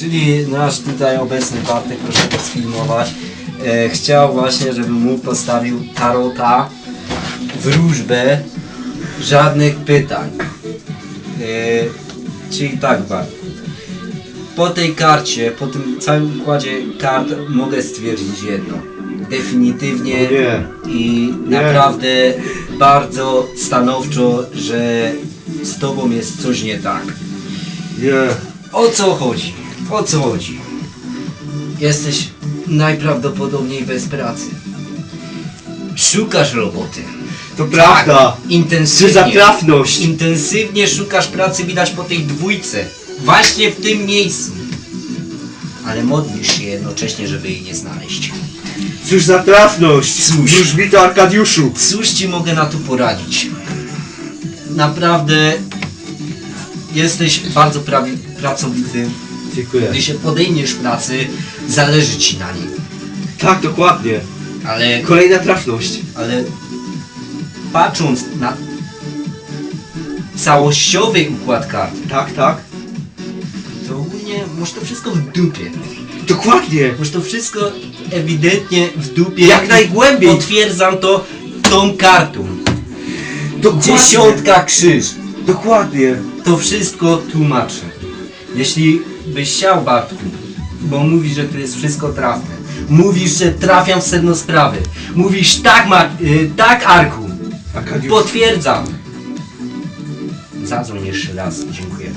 Czyli nasz tutaj obecny Bartek, proszę to sfilmować, e, chciał właśnie, żebym mu postawił tarota, wróżbę, żadnych pytań. E, czyli tak Bartek. Po tej karcie, po tym całym układzie kart mogę stwierdzić jedno. Definitywnie O nie. i naprawdę bardzo stanowczo, że z tobą jest coś nie tak. Nie. O co chodzi? O co chodzi? Jesteś najprawdopodobniej bez pracy. Szukasz roboty. To prawda. Tak, Czy intensywnie. za trafność? Intensywnie szukasz pracy, widać po tej dwójce. Właśnie w tym miejscu. Ale modlisz się jednocześnie, żeby jej nie znaleźć. Cóż za trafność? Cóż. Wróżbito Arkadiuszu. Cóż ci mogę na to poradzić? Naprawdę jesteś bardzo pracowity. Dziękuję. Gdy się podejmiesz pracy, zależy ci na niej. Tak, dokładnie. Ale, Kolejna trafność. ale patrząc na całościowy układ kart, Tak, tak. to ogólnie masz to wszystko w dupie. Dokładnie. Masz to wszystko ewidentnie w dupie. Jak najgłębiej. Potwierdzam to tą kartą. Dokładnie. Dziesiątka krzyż. Dokładnie. To wszystko tłumaczę. Jeśli byś chciał, Bartku, bo mówisz, że to jest wszystko trafne. Mówisz, że trafiam w sedno sprawy. Mówisz tak, Mar- y, tak Arku. Potwierdzam. Zadzwoń jeszcze raz. Dziękuję.